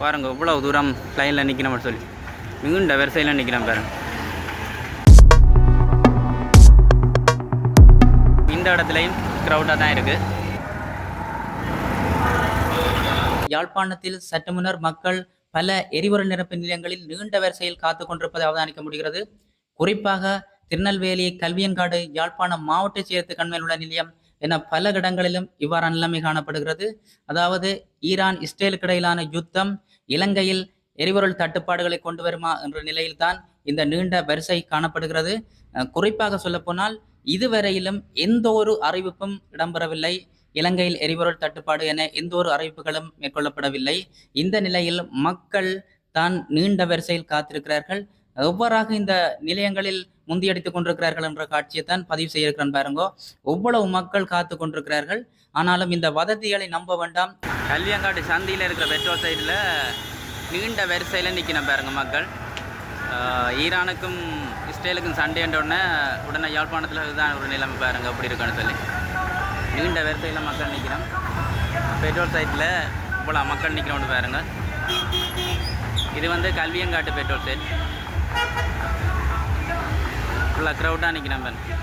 பாருங்க இவ்வளோ தூரம் லைனில் நிற்கணும் சொல்லி. மிகுண்ட வரிசையில் நிற்கிறேன் பாருங்க இந்த இடத்துலையும் க்ரௌடாக தான் இருக்குது யாழ்ப்பாணத்தில் சற்று முன்னர் மக்கள் பல எரிபொருள் நிரப்பு நிலையங்களில் நீண்ட வரிசையில் காத்து கொண்டிருப்பதை அவதானிக்க முடிகிறது. குறிப்பாக திருநெல்வேலி கல்வியங்காடு யாழ்ப்பாணம் மாவட்ட சேர்த்து கண்மையில் உள்ள நிலையம் என பல இடங்களிலும் இவ்வாறு நிலைமை காணப்படுகிறது. அதாவது ஈரான் இஸ்ரேலுக்கு இடையிலான யுத்தம் இலங்கையில் எரிபொருள் தட்டுப்பாடுகளை கொண்டு வருமா என்ற நிலையில்தான் இந்த நீண்ட வரிசை காணப்படுகிறது. குறிப்பாக சொல்லப்போனால் இதுவரையிலும் எந்த ஒரு அறிவிப்பும் இடம்பெறவில்லை. இலங்கையில் எரிபொருள் தட்டுப்பாடு என எந்த ஒரு அறிவிப்புகளும் மேற்கொள்ளப்படவில்லை. இந்த நிலையில் மக்கள் தான் நீண்ட வரிசையில் காத்திருக்கிறார்கள். எவ்வாறாக இந்த நிலையங்களில் முந்தியடித்துக் கொண்டிருக்கிறார்கள் என்ற காட்சியை தான் பதிவு செய்திருக்கிறேன் பாருங்கோ. எவ்வளவு மக்கள் காத்து கொண்டிருக்கிறார்கள். ஆனாலும் இந்த வதந்திகளை நம்ப வேண்டாம். கல்வியங்காட்டு சந்தையில் இருக்கிற பெட்ரோல் சைடில் நீண்ட வரிசையில் நிற்கணும் பாருங்க மக்கள். ஆஹ் ஈரானுக்கும் இஸ்ரேலுக்கும் சண்டைன்ற உடனே உடனே யாழ்ப்பாணத்தில் இதுதான் ஒரு நிலைமை பாருங்க. அப்படி இருக்குன்னு சொல்லி. நீண்ட வரிசையில் மக்கள் நிற்கிறோம் பெட்ரோல் சைட்டில் இவ்வளோ மக்கள் நிற்கிறோன்னு பாருங்க. இது வந்து கல்வியங்காட்டு பெட்ரோல் சைட் நல்லா க்ரௌடாக நிற்கிறேன் பாருங்க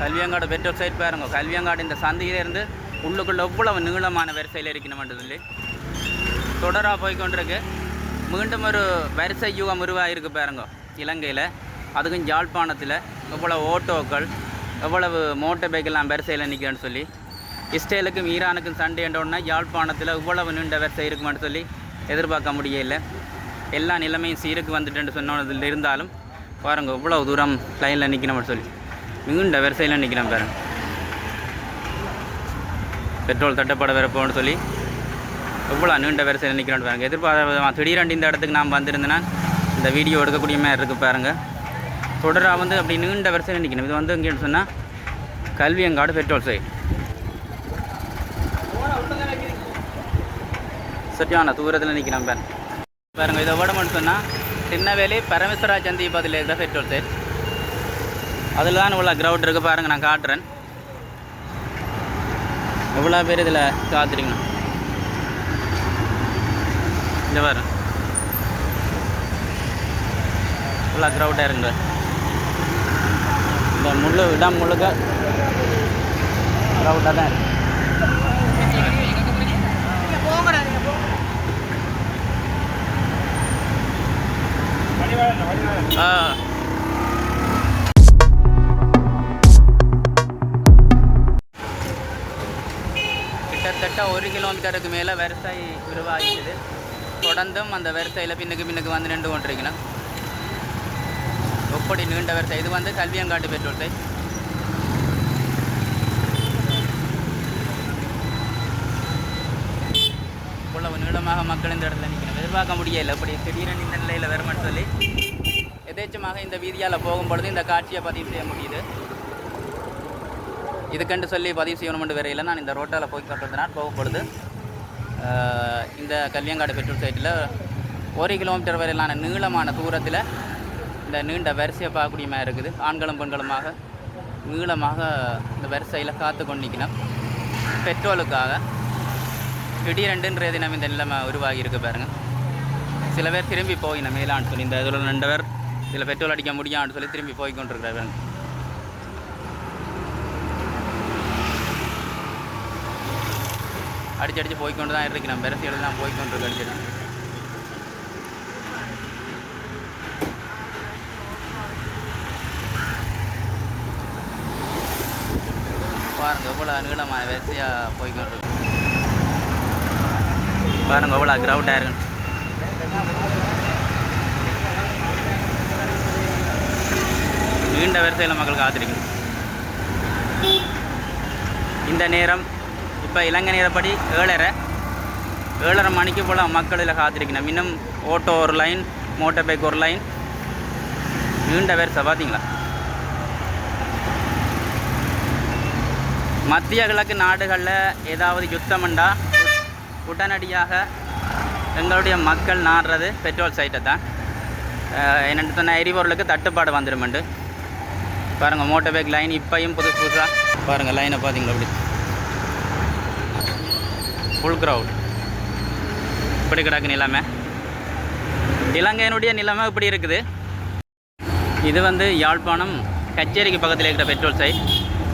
கல்வியங்காடு பெற்றோர் சைட் பாருங்க. கல்வியங்காடு இந்த சந்தையிலேருந்து உள்ளுக்குள்ள எவ்வளவு நீளமான வரிசையில் இருக்கணும்னு சொல்லி. தொடராக போய்க்கொண்டிருக்கு மீண்டும் ஒரு வரிசை யுகம் உருவாகிருக்கு பாருங்க. இலங்கையில். அதுக்கும் ஜாழ்ப்பாணத்தில் எவ்வளவு ஓட்டோக்கள் எவ்வளவு மோட்டர் பைக்கெல்லாம் வரிசையில் நிற்கிறேன்னு சொல்லி இஸ்ரேலுக்கும் ஈரானுக்கும் சண்டைன்றோன்னா யாழ்ப்பாணத்தில் இவ்வளவு நீண்ட வரிசை இருக்குமான்னு சொல்லி எதிர்பார்க்க முடியல. எல்லா நிலைமையும் சீருக்கு வந்துட்டுன்னு சொன்னதில் இருந்தாலும் பாருங்க இவ்வளவு தூரம் லைனில் நிற்கணும்னு சொல்லி. நீண்ட வரிசையில் நிற்கிறோம் பாருங்க. பெட்ரோல் தட்டப்பட வரப்போன்னு சொல்லி எவ்வளோ நீண்ட வரிசையில் நிற்கிறோன்னு பாருங்கள் எதிர்பார்த்த திடீரெண்டு இந்த இடத்துக்கு நான் வந்திருந்தேன்னா இந்த வீடியோ எடுக்கக்கூடிய மாதிரி இருக்குது பாருங்கள் தொடராக வந்து அப்படி நீண்ட வரிசையில் நிற்கணும் இது வந்து எங்கேன்னு சொன்னால் கல்வியங்காடு பெட்ரோல் சைடு சரியான தூரத்தில் நிற்கிறேன் பாருங்க பாருங்கள் இதை விடணும்னு சொன்னால் சின்னவேலி பரமேஸ்வரா சந்தி பதில் இருக்கிற பெட்ரோல் சைட் அதில் தான் இவ்வளோ க்ரௌட் இருக்குது பாருங்கள் நான் காட்டுறேன். எவ்வளோ பேர் இதில் காத்துறீங்கண்ணா இந்த பாரு. இவ்வளோ க்ரௌட்டாக இருக்குங்க. இந்த முள்ளு இடம் முழுக்க க்ரௌட்டாக தான் இருக்கு. ஆ. கிட்டத்தட்ட ஒரு கிலோமீட்டருக்கு மேலே வரிசை உருவாகிடுது தொடர்ந்தும் அந்த வரிசையில் பின்னுக்கு பின்னுக்கு வந்து நின்று கொண்டிருக்கணும். எப்படி நீண்ட வரிசை இது வந்து கல்வியங்காட்டு பெட்ரோல் பை இவ்வளவு நீளமாக மக்கள் இந்த இடத்துல நிற்கணும் எதிர்பார்க்க முடியல. அப்படி திடீரென இந்த நிலையில் வருமான்னு சொல்லி எதேச்சமாக இந்த வீதியால் போகும்பொழுது இந்த காட்சியை பதிவு செய்ய முடியுது. இதுக்கண்டு சொல்லி பதிவு செய்யணும்னு வரையில் நான் இந்த ரோட்டால் போய் கொண்டிருந்தனால் போகும்பொழுது இந்த கல்வியங்காடு பெட்ரோல் சைட்டில் ஒரு கிலோமீட்டர் வரையிலான நீளமான தூரத்தில் இந்த நீண்ட வரிசையை பார்க்கக்கூடிய மாதிரி இருக்குது. ஆண்களும் பெண்களுமாக நீளமாக இந்த வரிசையில் காத்து கொண்டிக்கணும் பெட்ரோலுக்காக திடீரெண்டுன்ற தினம் இந்த நிலைமை உருவாகி இருக்கு பாருங்கள் சில பேர் திரும்பி போயின மேலான்னு சொல்லி இந்த இதில் ரெண்டு பேர் இதில் பெட்ரோல் அடிக்க முடியான்னு சொல்லி திரும்பி போய் கொண்டிருக்கிறார்கள். அடிச்சு அடிச்சு போய்க்கொண்டு தான் இருக்கு. நம்ம பெருசிகள் தான் போய்க்கொண்டு இருக்கு அடிச்சு பாருங்க எவ்வளோ நீளமான வரிசையாக போய்கிட்டு இருக்கு பாருங்க எவ்வளோ க்ரௌடாக இருக்கு நீண்ட வரிசையில் மக்கள் காத்திருக்கணும் இந்த நேரம் இப்போ இலங்கை நேரப்படி ஏழரை. ஏழரை மணிக்கு போல் மக்கள் இதில் காத்திருக்கணும். இன்னும் ஓட்டோ ஒரு லைன் மோட்டார் பைக் ஒரு லைன் நீண்ட வரிசை பார்த்தீங்களா மத்திய கிழக்கு நாடுகளில் ஏதாவது யுத்தம்ண்டா உடனடியாக எங்களுடைய மக்கள் நாடுறது பெட்ரோல் சைட்டை தான். என்னென்னு சொன்னால் எரிபொருளுக்கு தட்டுப்பாடு வந்துடுமெண்டு பாருங்கள் மோட்டர் பைக் லைன் இப்பையும் புதுசு. புதுசாக பாருங்கள் லைனை பார்த்தீங்களா அப்படி. ஃபுல் க்ரௌட் இப்படி கிடக்கு நிலைமை. இலங்கையினுடைய நிலைமை இப்படி இருக்குது. இது வந்து யாழ்ப்பாணம் கச்சேரிக்கு பக்கத்தில் இருக்கிற பெட்ரோல் சைட்.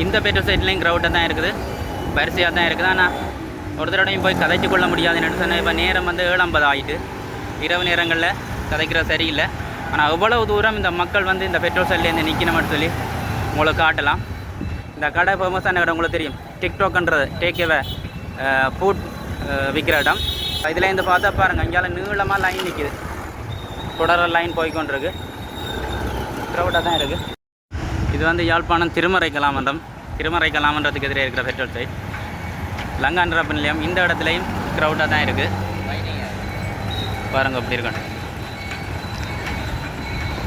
இந்த பெட்ரோல் சைட்லேயும் க்ரௌட்டாக தான் இருக்குது. வரிசையாக தான் இருக்குது. ஆனால் ஒருத்தரோடையும் போய் கதைச்சு கொள்ள முடியாதுன்னு சொன்னேன்? இப்போ நேரம் வந்து ஏழம்பது ஆகிட்டு இரவு நேரங்களில் கதைக்கிறது சரியில்லை. ஆனால் அவ்வளவு தூரம் இந்த மக்கள் வந்து இந்த பெட்ரோல் சைட்லேருந்து நிற்கணும்னு சொல்லி உங்களுக்கு காட்டலாம். இந்த கடை ஃபேமஸான இடம் உங்களுக்கு தெரியும். டிக்டாக்ன்றது டேக் எவ ஃபுட் விற்கிற இடம். இதில் இருந்து பார்த்தா பாருங்கள் இங்கே நீளமாக லைன் நிற்கிது தொடர லைன் போய்க்கொண்டிருக்கு. க்ரௌடாக தான் இருக்குது இது வந்து யாழ்ப்பாணம் திருமறை கலாமன்றம் திருமறை கலாமன்றத்துக்கு எதிரே இருக்கிற பெட்ரோல் சைட் லங்கான்றப்ப நிலையம். இந்த இடத்துலையும் க்ரௌடாக தான் இருக்குது பாருங்க அப்படி இருக்கணும்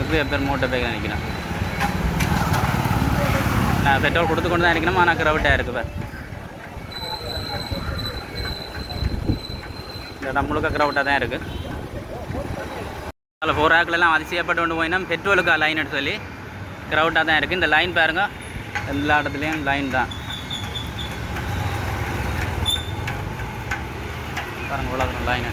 எப்படி பேர் மூட்டை பேக் நினைக்கிறேன் நான் பெட்ரோல் கொடுத்து கொண்டு தான் இருக்கணும் ஆனால் க்ரௌட்டாக இருக்குது பார். இந்த இடம் முழுக்க க்ரௌட்டாக தான் இருக்குது அதில் ஃபோர் ஆட்களெல்லாம் அதிசயப்பட்டு கொண்டு போயினா பெட்ரோலுக்கு லைன் எடுத்து சொல்லி க்ரௌட்டாக தான் இருக்குது இந்த லைன் பாருங்க. எல்லா இடத்துலையும் லைன் தான். பாருங்க இவ்வளோ லைன்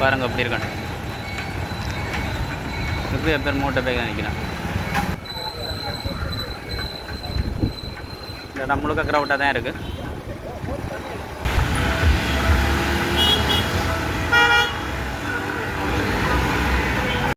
பாருங்க அப்படி இருக்கணும் எப்படி பேர் மூட்டை பேக்க நினைக்கிறேன். நம்மளுக்கு இடம் முழுக்க க்ரௌட்டாக தான் இருக்குது